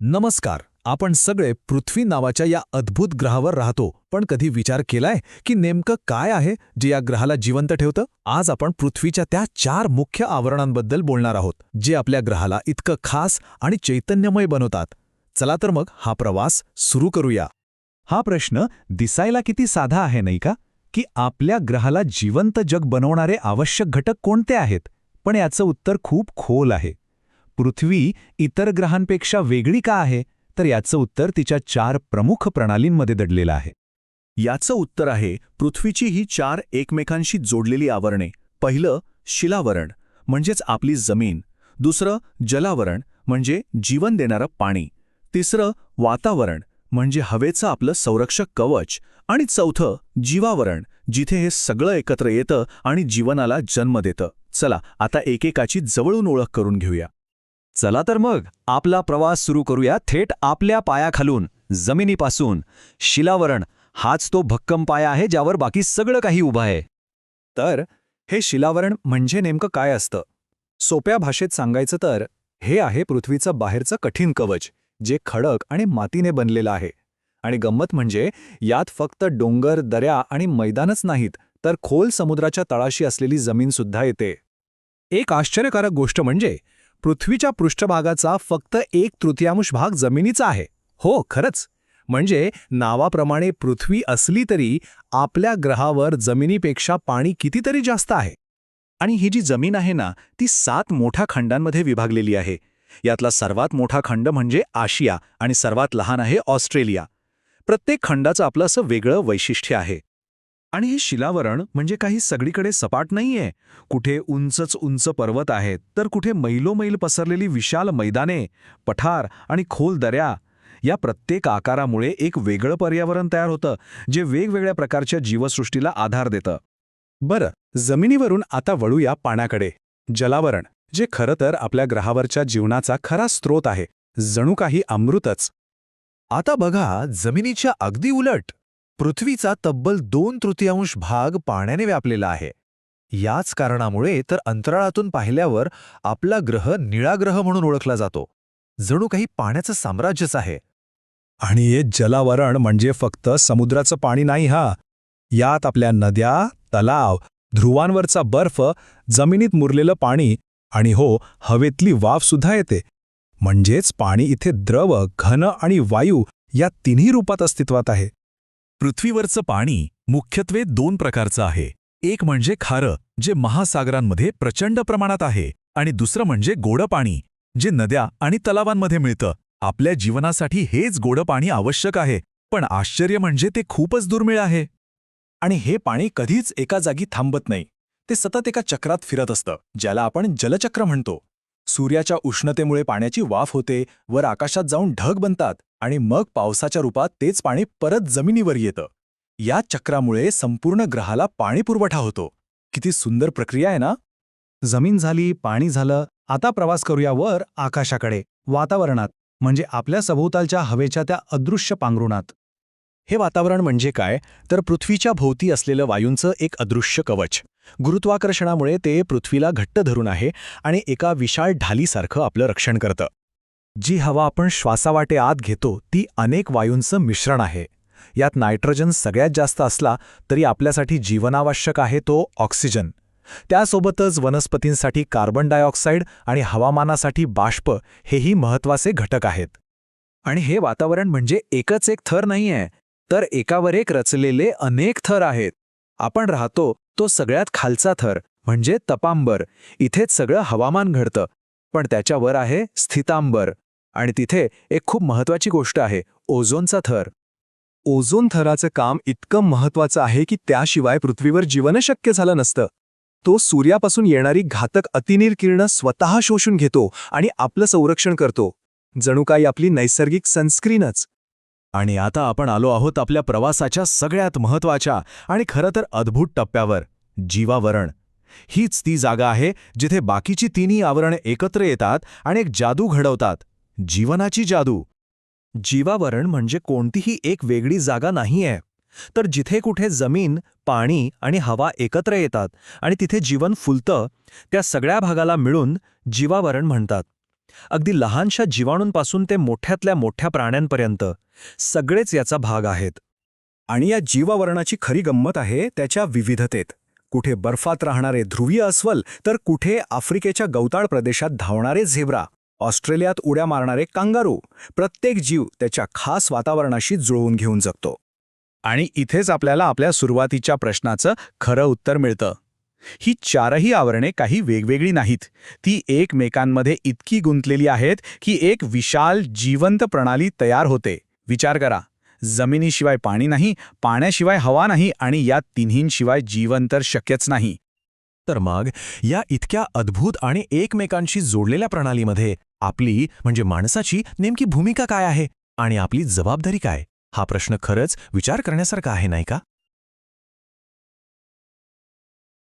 नमस्कार. आपण सगळे पृथ्वी नावाच्या या अद्भुत ग्रहावर राहतो. पण कधी विचार केलाय की नेमकं काय आहे जे या ग्रहाला जिवंत ठेवतं? आज आपण पृथ्वीच्या त्या चार मुख्य आवरणांबद्दल बोलणार आहोत जे आपल्या ग्रहाला इतकं खास आणि चैतन्यमय बनवतात. चला तर मग हा प्रवास सुरू करूया. हा प्रश्न दिसायला किती साधा आहे नाही का? की आपल्या ग्रहाला जिवंत जग बनवणारे आवश्यक घटक कोणते आहेत? पण याचं उत्तर खूप खोल आहे. पृथ्वी इतर ग्रहांपेक्षा वेगळी का आहे? तर याचं उत्तर तिच्या चार प्रमुख प्रणालींमध्ये दडलेलं आहे. याचं उत्तर आहे पृथ्वीची ही चार एकमेकांशी जोडलेली आवरणे. पहिलं शिलावरण म्हणजेच आपली जमीन. दुसरं जलावरण म्हणजे जीवन देणारं पाणी. तिसरं वातावरण म्हणजे हवेचं आपलं संरक्षक कवच. आणि चौथं जीवावरण जिथे हे सगळं एकत्र येतं आणि जीवनाला जन्म देतं. चला आता एकेकाची जवळून ओळख करून घेऊया. चला तर मग आपला प्रवास सुरू करूया थेट आपल्या पायाखालून जमिनीपासून. शिलावरण हाच तो भक्कम पाया आहे ज्यावर बाकी सगळं काही उभं आहे. तर हे शिलावरण म्हणजे नेमकं काय असतं? सोप्या भाषेत सांगायचं तर हे आहे पृथ्वीचं बाहेरचं कठीण कवच जे खडक आणि मातीने बनलेलं आहे. आणि गंमत म्हणजे यात फक्त डोंगर दऱ्या आणि मैदानच नाहीत तर खोल समुद्राच्या तळाशी असलेली जमीनसुद्धा येते. एक आश्चर्यकारक गोष्ट म्हणजे पृथ्वीच्या पृष्ठभागाचा फक्त एक तृतीयांश भाग जमिनीचा आहे. हो खरंच. म्हणजे नावाप्रमाणे पृथ्वी असली तरी आपल्या ग्रहावर जमिनीपेक्षा पाणी कितीतरी जास्त आहे. आणि ही जी जमीन आहे ना ती सात मोठ्या खंडांमध्ये विभागलेली आहे. यातला सर्वात मोठा खंड म्हणजे आशिया आणि सर्वात लहान आहे ऑस्ट्रेलिया. प्रत्येक खंडाचं आपलं असं वेगळं वैशिष्ट्य आहे. आणि हे शिलावरण म्हणजे काही सगळीकडे सपाट नाहीये. कुठे उंचच उंच पर्वत आहेत तर कुठे मैलोमैल पसरलेली विशाल मैदाने पठार आणि खोल दऱ्या. या प्रत्येक आकारामुळे एक वेगळं पर्यावरण तयार होतं जे वेगवेगळ्या प्रकारच्या जीवसृष्टीला आधार देतं. बरं जमिनीवरून आता वळूया पाण्याकडे. जलावरण जे खरं तर आपल्या ग्रहावरच्या जीवनाचा खरा स्रोत आहे जणू काही अमृतच. आता बघा जमिनीच्या अगदी उलट. पृथ्वीचा तब्बल दोन तृतीयांश भाग पाण्याने व्यापलेला आहे. याच कारणामुळे तर अंतराळातून पाहिल्यावर आपला ग्रह निळा ग्रह म्हणून ओळखला जातो. जणू काही पाण्याचं साम्राज्यच आहे. आणि हे जलावरण म्हणजे फक्त समुद्राचं पाणी नाही हा. यात आपल्या नद्या तलाव ध्रुवांवरचा बर्फ जमिनीत मुरलेलं पाणी आणि हो हवेतली वाफसुद्धा येते. म्हणजेच पाणी इथे द्रव घन आणि वायू या तिन्ही रूपात अस्तित्वात आहे. पृथ्वीवरचं पाणी मुख्यत्वे दोन प्रकारचं आहे. एक म्हणजे खारं जे महासागरांमध्ये प्रचंड प्रमाणात आहे आणि दुसरं म्हणजे गोडं पाणी जे नद्या आणि तलावांमध्ये मिळतं. आपल्या जीवनासाठी हेच गोडं पाणी आवश्यक आहे पण आश्चर्य म्हणजे ते खूपच दुर्मिळ आहे. आणि हे पाणी कधीच एका जागी थांबत नाही. ते सतत एका चक्रात फिरत असतं ज्याला आपण जलचक्र म्हणतो. सूर्याच्या उष्णतेमुळे पाण्याची वाफ होते वर आकाशात जाऊन ढग बनतात आणि मग पावसाच्या रूपात तेच पाणी परत जमिनीवर येतं. या चक्रामुळे संपूर्ण ग्रहाला पाणी पुरवठा होतो. किती सुंदर प्रक्रिया आहे ना? जमीन झाली पाणी झालं आता प्रवास करूया वर आकाशाकडे वातावरणात म्हणजे आपल्या सभोवतालच्या हवेच्या त्या अदृश्य पांघरुणात. हे वातावरण म्हणजे काय? तर पृथ्वीच्या भोवती असलेलं वायूंचं एक अदृश्य कवच. गुरुत्वाकर्षणामुळे ते पृथ्वीला घट्ट धरून आहे आणि एका विशाल ढालीसारखं आपलं रक्षण करतं. जी हवा आपण श्वासावाटे आत घेतो ती अनेक वायूंचं मिश्रण आहे. यात नायट्रोजन सगळ्यात जास्त असला तरी आपल्यासाठी जीवनावश्यक आहे तो ऑक्सिजन. त्यासोबतच वनस्पतींसाठी कार्बन डायऑक्साईड आणि हवामानासाठी बाष्प हेही महत्त्वाचे घटक आहेत. आणि हे वातावरण म्हणजे एकच एक थर नाहीये तर एकावर एक रचलेले अनेक थर आहेत. आपण राहतो तो सगळ्यात खालचा थर म्हणजे तपांबर. इथेच सगळं हवामान घडतं. पण त्याच्यावर आहे स्थितांबर. आणि तिथे एक खूप महत्वाची गोष्ट आहे ओझोनचा थर. ओझोन थराचं काम इतकं महत्वाचं आहे की त्याशिवाय पृथ्वीवर जीवन शक्य झालं नसतं. तो सूर्यापासून येणारी घातक अतिनीर किरणं स्वतः शोषून घेतो आणि आपलं संरक्षण करतो. जणू काही आपली नैसर्गिक सनस्क्रीनच. आणि आता आपण आलो आहोत आपल्या प्रवासाच्या सगळ्यात महत्त्वाच्या आणि खरं तर अद्भुत टप्प्यावर जीवावरण. हीच ती जागा आहे जिथे बाकीची तिन्ही आवरणं एकत्र येतात आणि एक जादू घडवतात. जीवनाची जादू. जीवावरण म्हणजे कोणतीही एक वेगळी जागा नाहीये. तर जिथे कुठे जमीन पाणी आणि हवा एकत्र येतात आणि तिथे जीवन फुलतं त्या सगळ्या भागाला मिळून जीवावरण म्हणतात. अगदी लहानशा जीवाणूंपासून ते मोठ्यातल्या मोठ्या प्राण्यांपर्यंत सगळेच याचा भाग आहेत. आणि या जीवावरणाची खरी गंमत आहे त्याच्या विविधतेत. कुठे बर्फात राहणारे ध्रुवीय अस्वल तर कुठे आफ्रिकेच्या गवताळ प्रदेशात धावणारे झेब्रा. ऑस्ट्रेलियात उड्या मारणारे कांगारू प्रत्येक जीव त्याच्या खास वातावरणाशी जुळवून घेऊन जगतो. आणि इथेच आपल्याला आपल्या सुरुवातीच्या प्रश्नाचं खरं उत्तर मिळतं. ही चारही आवरणे काही वेगवेगळी नाहीत. ती एकमेकांमध्ये इतकी गुंतलेली आहेत की एक विशाल जिवंत प्रणाली तयार होते. विचार करा. जमिनीशिवाय पाणी नाही पाण्याशिवाय हवा नाही आणि या तिन्हींशिवाय जीवन तर शक्यच नाही. तर मग या इतक्या अद्भुत आणि एकमेकांशी जोडलेल्या प्रणालीमध्ये आपली म्हणजे माणसाची नेमकी भूमिका काय आहे आणि आपली जबाबदारी काय? हा प्रश्न खरंच विचार करण्यासारखा आहे नाही का?